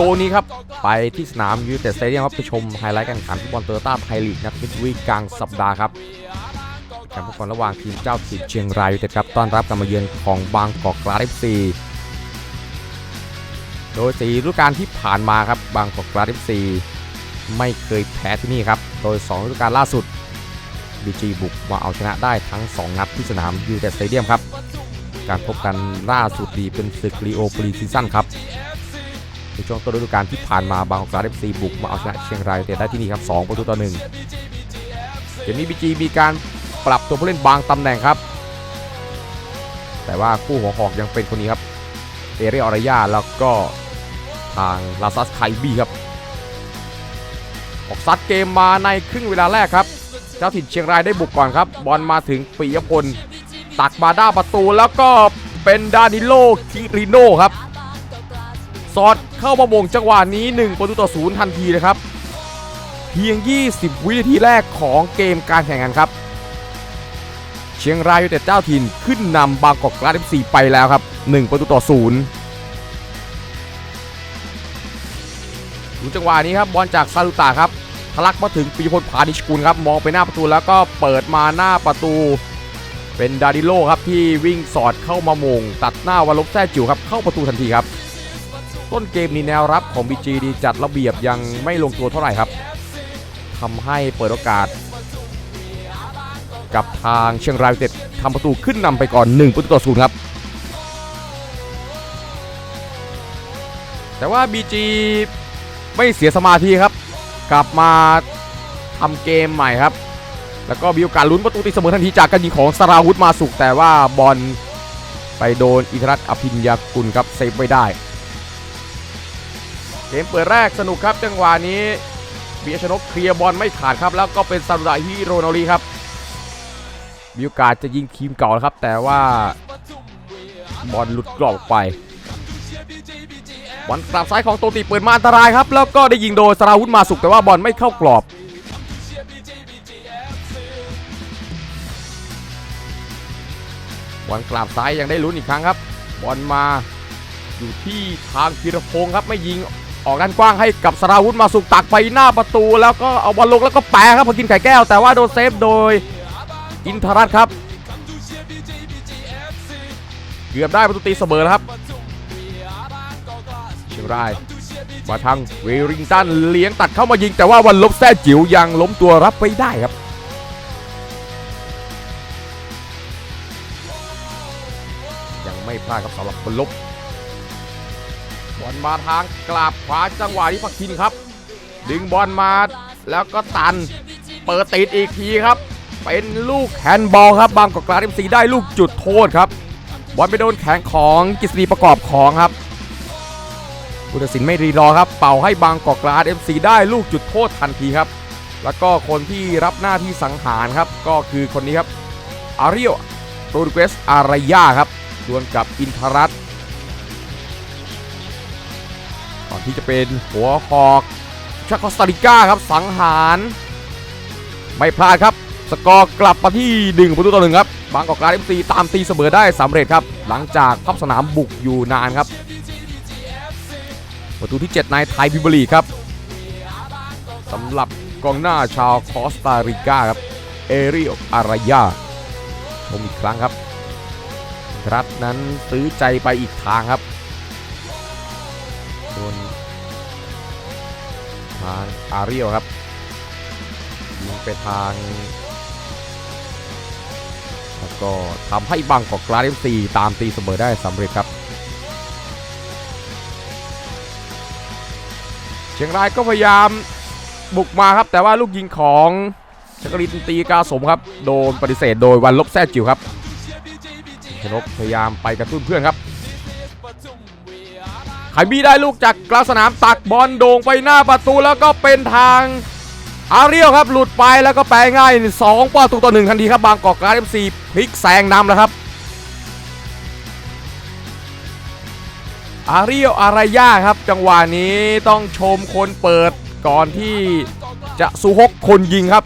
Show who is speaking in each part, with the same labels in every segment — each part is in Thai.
Speaker 1: กับอีกโกนี้ครับ ไปที่สนามยูเต็ดสเตเดียมครับ ไปชมไฮไลท์การแข่งขันฟุตบอลโตโยต้าไทยลีกนัดมิดวีกลางสัปดาห์ครับการฟุตบอลระหว่างทีมเจ้าถิ่นเชียงรายยูเต็ดครับต้อนรับการมาเยือนของบางกอกกราดเอฟซีโดยสีฤดูกาลที่ผ่านมาครับบางกอกกราดเอฟซีไม่เคยแพ้ที่นี่ครับ โดย2ฤดูกาลล่าสุดบีจีบุกมาเอาชนะได้ทั้ง 2 นัดที่สนามยูเต็ดสเตเดียมครับ การพบกันล่าสุดดีเป็นศึกลีโอปรีซีซั่นครับ ในช่วงต้นฤดูกาลที่ผ่านมาบางกอกกราเอฟซีบุกมาเอาชนะเชียงรายยูไนเต็ดได้ที่นี่ครับ2ประตูต่อหนึ่งเกมนี้บีจีมีการปรับตัวผู้เล่นบางตำแหน่งครับ แต่ว่าคู่หัวหอกยังเป็นคนนี้ครับเอเรียออรยาแล้วก็ทางลาซัสไคบี้ครับ ออกซัดเกมมาในครึ่งเวลาแรกครับ เจ้าถิ่นเชียงรายได้บุกก่อนครับ บอลมาถึงปิยพล ตักมาด้าประตูแล้วก็เป็นดานิโลคิริโนครับ สอดเข้ามาโมงจังหวะนี้ 1 ประตูต่อศูนย์ทันทีเลยครับ เพียง 20 วินาทีแรกของเกมการแข่งขันครับ เชียงรายยูไนเต็ดเจ้าถิ่นขึ้นนำบางกอกกราดเอฟซีไปแล้วครับ 1 ประตูต่อศูนย์ดูจังหวะนี้ครับบอลจากซาลุตาครับทะลักมาถึงปิยพลพานิชกุลครับ มองไปหน้าประตูแล้วก็เปิดมาหน้าประตู เป็นดาริโลครับที่วิ่งสอดเข้ามามงตัดหน้าวาลบแท้จิ๋วครับเข้าประตูทันทีครับ ต้นเกมนี้แนวรับของ BG ดีจัดระเบียบยังไม่ลงตัวเท่าไหร่ครับทำให้เปิดโอกาส กับทางเชียงรายยูไนเต็ดทำประตูขึ้นนำไปก่อน 1 ประตูต่อศูนย์ครับ แต่ว่า BG ไม่เสียสมาธิครับ กลับมาทำเกมใหม่ครับ แล้วก็มีโอกาสลุ้นประตูตีเสมอทันทีจากการยิงของสราวุธมาสุกแต่ว่าบอลไปโดนอิทรัตอภิญญากุลครับเซฟไว้ได้ เกมเปิดแรกสนุกครับจังหวะนี้เบียชนกเคลียร์บอลไม่ขาดครับ แล้วก็เป็นซารุดาฮิโรนารีครับมีโอกาสจะยิงทีมเก่าครับ แต่ว่าบอลหลุดกรอบไปบอลกลับซ้ายของโตติเปิดมาอันตรายครับ แล้วก็ได้ยิงโดยสราวุธมาสุกแต่ว่าบอลไม่เข้ากรอบบอลกลับซ้ายยังได้ลุ้นอีกครั้งครับ บอลมาอยู่ที่ทางพีรพงศ์ครับไม่ยิง ออกด้านกว้างให้กับสราวุธมาสุกตักไปหน้าประตู แล้วก็เอาบอลลงแล้วก็แปะครับพอกินไข่แก้วแต่ว่าโดนเซฟโดยอินทรัตครับ เกือบได้ประตูตีเสมอแล้วครับเชียงรายมาทางเวริงตันเลี้ยงตัดเข้ามายิง แต่ว่าวันลบแท้จิ๋วยังล้มตัวรับไม่ได้ครับยังไม่พลาดครับสำหรับบอลลบ บอลมาทางกราบขวาจังหวะที่พักทินครับ ดึงบอลมาแล้วก็ตันเปิดติดอีกทีครับ เป็นลูกแฮนด์บอลครับบางกอกกลาดเอ็มซีได้ลูกจุดโทษครับ บอลไปโดนแขนของกฤษฎีประกอบของครับผู้ตัดสินไม่รีรอครับ เป่าให้บางกอกกลาดเอ็มซีได้ลูกจุดโทษทันทีครับ แล้วก็คนที่รับหน้าที่สังหารครับ ก็คือคนนี้ครับอาริโอโรดเกสอารายาครับดวลกับอินทรัต อนที่จะเป็นหัวหอกชาคอสตาริก้าครับสังหาร ไม่พลาดครับ สกอร์กลับมาที่ 1 ประตูต่อหนึ่งครับ บางกอกกราดเอ็มซีตามตีเสมอได้สำเร็จครับ หลังจากพับสนามบุกอยู่นานครับ ประตูที่7ในไทยพิบลีครับสำหรับกองหน้าชาวคอสตาริกาครับ เอริโออารายาชมอีกครั้งครับ รัฐนั้นซื้อใจไปอีกทางครับโดน ทางอาริโอครับยิงไปทาง แล้วก็ทำให้บังกอกกราเอฟซีตามตีเสมอได้สำเร็จครับ เชียงรายก็พยายามบุกมาครับ แต่ว่าลูกยิงของชกรินตีกาสมครับ โดนปฏิเสธโดยวันลบแท้จิ๋วครับชนกพยายามไปกระตุ้นเพื่อนครับ ไขบีได้ลูกจากกลางสนามตักบอลโด่งไปหน้าประตูแล้วก็เป็นทางอาเรียวครับหลุดไปแล้วก็แปลง่าย2ประตูต่อหนึ่งทันทีครับบางกอกกราเอฟซีพลิกแซงนำแล้วครับ อาเรียวอารายาครับ จังหวะนี้ต้องชมคนเปิดก่อนที่จะสุฮกคนยิงครับ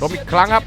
Speaker 1: ชมอีกครั้งครับ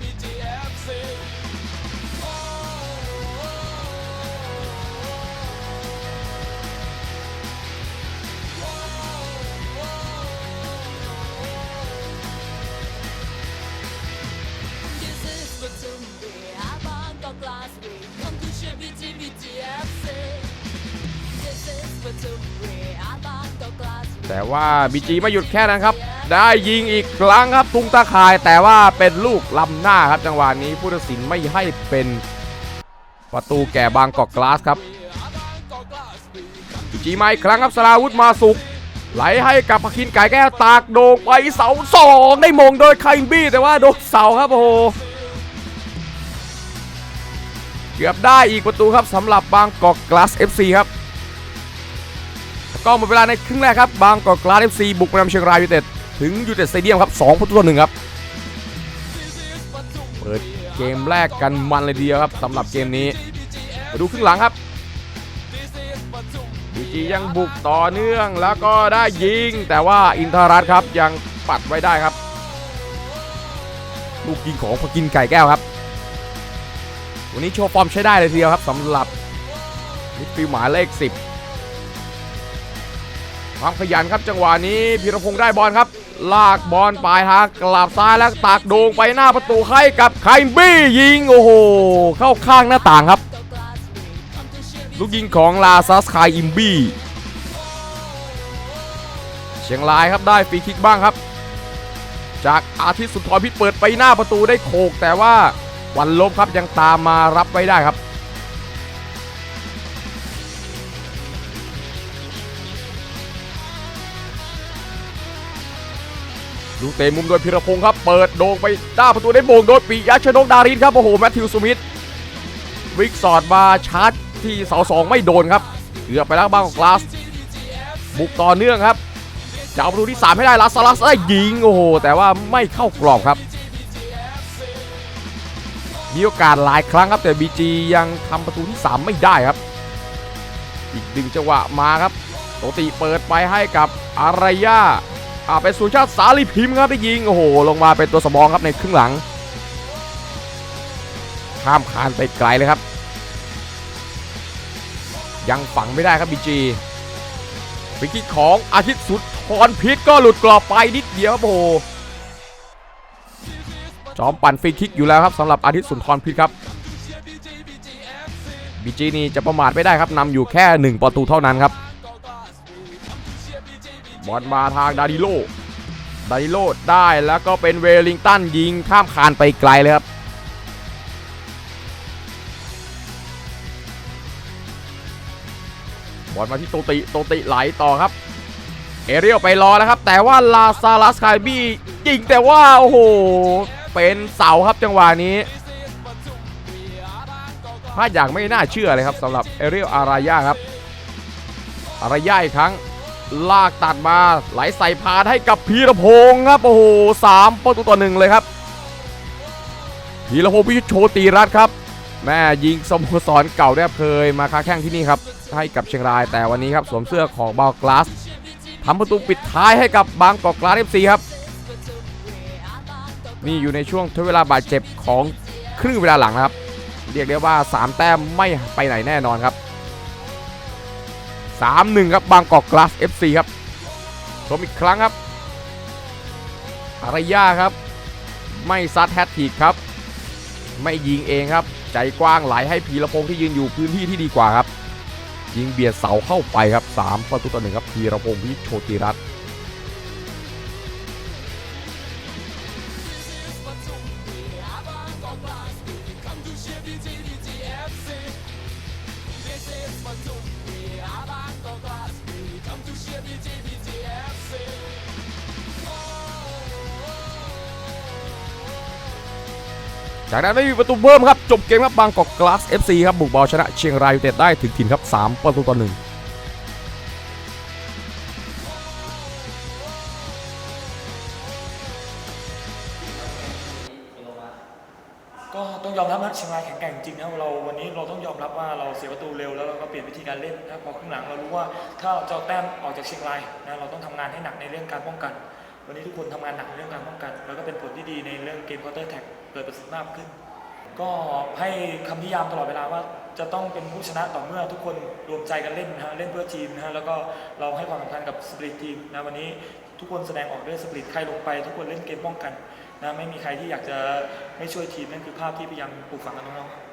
Speaker 1: แต่ว่าบีจีไม่หยุดแค่นั้นครับ ได้ยิงอีกครั้งครับตุงตาข่ายแต่ว่าเป็นลูกลำหน้าครับจังหวะนี้ผู้ตัดสินไม่ให้เป็นประตูแก่บางกอกกลาสครับบีจีมาอีกครั้งครับสราวุธมาสุกไหลให้กับพคินไก่แก้วตากโด่งไปเสาสองได้มงโดยไคบี้แต่ว่าโดนเสาครับโอ้โหเกือบได้อีกประตูครับสำหรับบางกอกกลาส FC ครับ ก็หมดเวลาในครึ่งแรกครับ บางกอกกลาส FC บุกนำเชียงรายยูเต็ด ถึงยูเต็ดสเตเดียมครับ2ประตูต่อหนึ่งครับ เปิดเกมแรกกันมันเลยเดียวครับสำหรับเกมนี้ มาดูครึ่งหลังครับบีจียังบุกต่อเนื่องแล้วก็ได้ยิง แต่ว่าอินทรัตครับยังปัดไว้ได้ครับ ลูกยิงของพกินไก่แก้วครับ วันนี้โชว์ฟอร์มใช้ได้เลยทีเดียวครับสำหรับมิดฟิลหมายเลข 10 ความขยันครับจังหวะนี้พีรพงศ์ได้บอลครับ ลากบอลปลายทางกลับซ้ายแล้วตากโด่งไปหน้าประตูให้กับไคมบี้ยิงโอ้โหเข้าข้างหน้าต่างครับ ลูกยิงของลาซัสคายอิมบี้เชียงรายครับได้ฟรีคิกบ้างครับ จากอาทิตย์สุนทรพิษเปิดไปหน้าประตูได้โขกแต่ว่าวันลบครับยังตามมารับไว้ได้ครับ ลูกเตะมุมโดยพิรพงศ์ครับ เปิดโด่งไปหน้าประตูได้โมงโดยปิยะชนกดารินครับ โอ้โห แมทธิวสมิธวิกสอดมาชาร์จที่เสาสองไม่โดนครับเกือบไปแล้วบ้างของกลาส บุกต่อเนื่องครับจะเอาประตูที่ 3 ให้ได้ลาซาลัสได้ยิง โอ้โห แต่ว่าไม่เข้ากรอบครับ มีโอกาสหลายครั้งครับ แต่ BG ยังทำประตูที่ 3 ไม่ได้ครับ อีกดึงจังหวะมาครับโตติเปิดไปให้กับอารยา อ่าเป็นสุชาติสาลีพิมพ์ครับได้ยิง โอ้โห ลงมาเป็นตัวสมองครับในครึ่งหลัง ข้ามคานไปไกลเลยครับ ยังฝังไม่ได้ครับบีจีฟรีคิของอาทิตย์สุดทรพิษก็หลุดกรอบไปนิดเดียวครับโอ้โหจอมปั่นฟรีคิกอยู่แล้วครับสำหรับอาทิตย์สุนทรพิษครับบีจีนี่จะประมาทไม่ได้ครับนำอยู่แค่ 1 ประตูเท่านั้นครับ บอลมาทางดาดิโลดาดิโลได้แล้วก็เป็นเวลลิงตันยิงข้ามคานไปไกลเลยครับบอลมาที่โตติโตติไหลต่อครับ เอเรียลไปรอแล้วครับ แต่ว่าลาซาลัสคายบี้ยิงแต่ว่า โอ้โห เป็นเสาครับจังหวะนี้พลาดอย่างไม่น่าเชื่อเลยครับสำหรับเอเรียลอารายาครับ อารายาอีกครั้ง ลากตัดมาไหลใส่พานให้กับพีรพงศ์ครับ โอ้โหสามประตูต่อหนึ่งเลยครับพีรพงศ์พิชิตโชติรัตน์ครับ แม่ยิงสโมสรเก่าได้เคยมาค้าแข้งที่นี่ครับ ให้กับเชียงรายแต่วันนี้ครับสวมเสื้อของบางกลาสทำประตูปิดท้ายให้กับบางกอกกลาสเอฟซีครับ นี่อยู่ในช่วงทดเวลาบาดเจ็บของครึ่งเวลาหลังนะครับ เรียกได้ว่า 3 แต้มไม่ไปไหนแน่นอนครับ 3-1 ครับบางกอกกลาส FC ครับชมอีกครั้งครับอารยาครับ ไม่ซัดแฮตทริกครับ ไม่ยิงเองครับ ใจกว้างไหลให้พีรพงศ์ที่ยืนอยู่พื้นที่ที่ดีกว่าครับ ยิงเบียดเสาเข้าไปครับ 3 ประตูต่อหนึ่งครับพีรพงศ์พิชโชติรัตน์ จากนั้นไม่มีประตูเพิ่มครับ จบเกมครับบางกอกกลาส FC ครับบุกบอลชนะเชียงรายยูเต็ดได้ถึงถิ่นครับ 3 ประตูต่อหนึ่ง
Speaker 2: ก็ต้องยอมรับนะเชียงรายแข็งแกร่งจริงนะเราวันนี้เราต้องยอมรับว่าเราเสียประตูเร็วแล้วเราก็เปลี่ยนวิธีการเล่นนะพอครึ่งหลังเรารู้ว่าถ้าเราจะเอาแต้มออกจากเชียงรายนะเราต้องทำงานให้หนักในเรื่องการป้องกัน วันนี้ทุกคนทำงานหนักในเรื่องการป้องกัน แล้วก็เป็นผลที่ดีในเรื่องเกม counter attack เกิิดประสิทธิภาพขึ้น ก็ให้คำนิยามตลอดเวลาว่าจะต้องเป็นผู้ชนะต่อเมื่อทุกคนรวมใจกันเล่นนะฮะเล่นเพื่อทีมนะฮะแล้วก็เราให้ความสำคัญกับสปริตทีมนะวันนี้ทุกคนแสดงออกด้วยสปริตใครลงไป ทุกคนเล่นเกมป้องกันนะไม่มีใครที่อยากจะไม่ช่วยทีมนั่นคือภาพที่พยายามปลูกฝังกันน้องๆ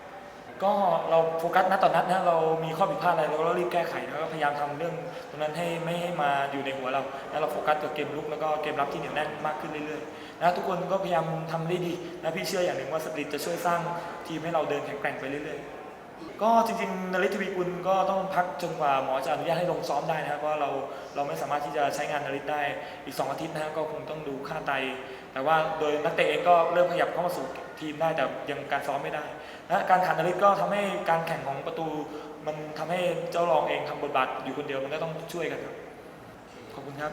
Speaker 2: ก็เราโฟกัสนัดต่อนนัดนะเรามีข้อผิดพลาดอะไรเราก็รีบแก้ไขแล้วก็พยายามทำเรื่องตรงนั้นให้ไม่ให้มาอยู่ในหัวเราแล้วเราโฟกัสกับเกมลุกแล้วก็เกมรับที่เหนียวแน่นมากขึ้นเรื่อยๆนะทุกคนก็พยายามทำได้ดีนะพี่เชื่ออย่างหนึ่งว่าสปริตจะช่วยสร้างทีมให้เราเดินแข็งแกร่งไปเรื่อยๆก็จริงๆนริทวีกุลก็ต้องพักจนกว่าหมอจะอนุญาตให้ลงซ้อมได้นะครับเพราะเราเราไม่สามารถที่จะใช้งานนริศได้อีก 2 อาทิตย์นะฮะก็คงต้องดูค่าไต แต่ว่าโดยนักเตะเองก็เริ่มขยับเข้ามาสู่ ทีมได้แต่ยังการซ้อมไม่ได้และการขาดนริสก็ทำให้การแข่งของประตู มันทำให้เจ้ารองเองทำบทบาทอยู่คนเดียวมันก็ต้องช่วยกันครับขอบคุณครับ